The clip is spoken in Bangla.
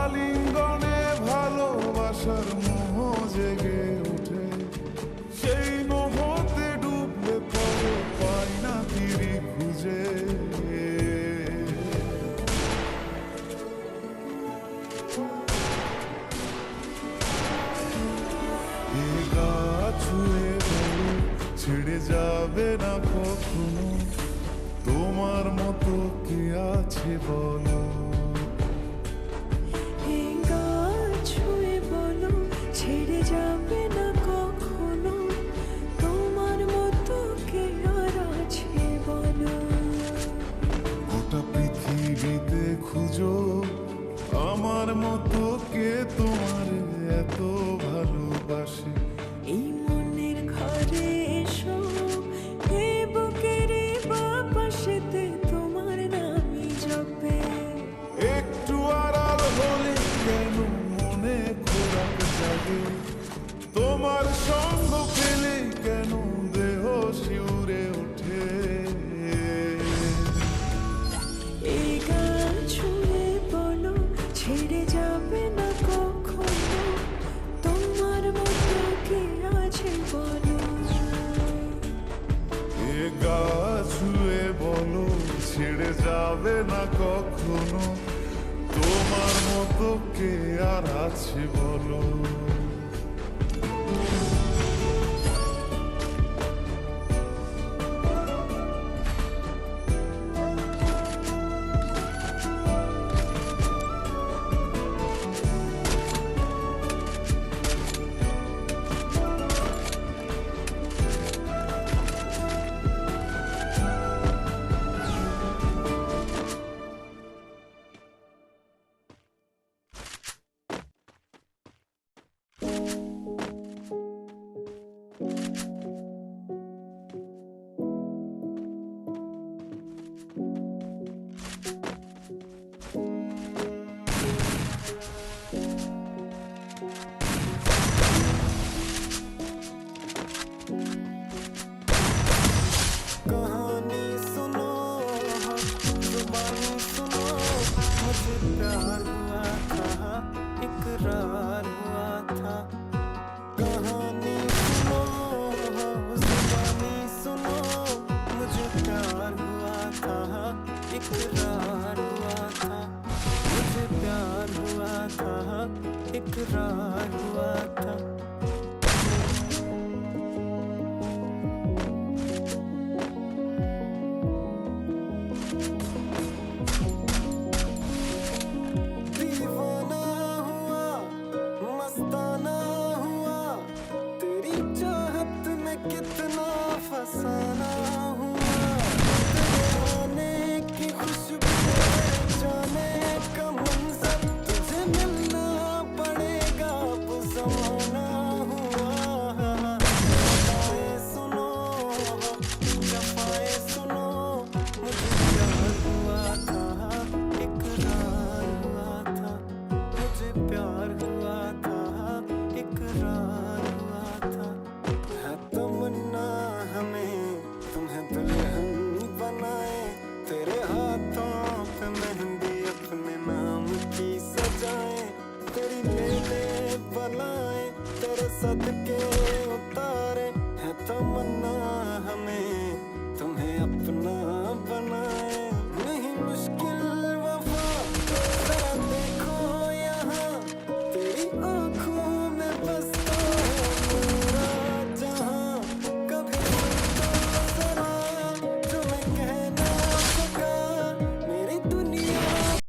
আলিঙ্গনে ভালোবাসার মোহ জেগে ওঠে। সেই মোহতে ডুবলে পরে পাই না তিরি খুঁজে। ছুঁয়ে ছেড়ে যাবে না কখনো। তোমার মতো কে আছে বলো? আমার মতো কে তোমার এত ভালোবাসি? এই মনের ঘরে এসো এ বুকের বাপাশেতে তোমার নামই জপে। একটু আড়াল হলে কেন মনে খোরাক জাগে। তোমার সঙ্গ ছেড়ে যাবে না কখনো? তোমার মতো কে আর আছে বলো? इकरार हुआ था। कहानी सुनो जुबानी सुनो। मुझे प्यार हुआ था इकरार हुआ था। मुझे प्यार हुआ था इकरार सदके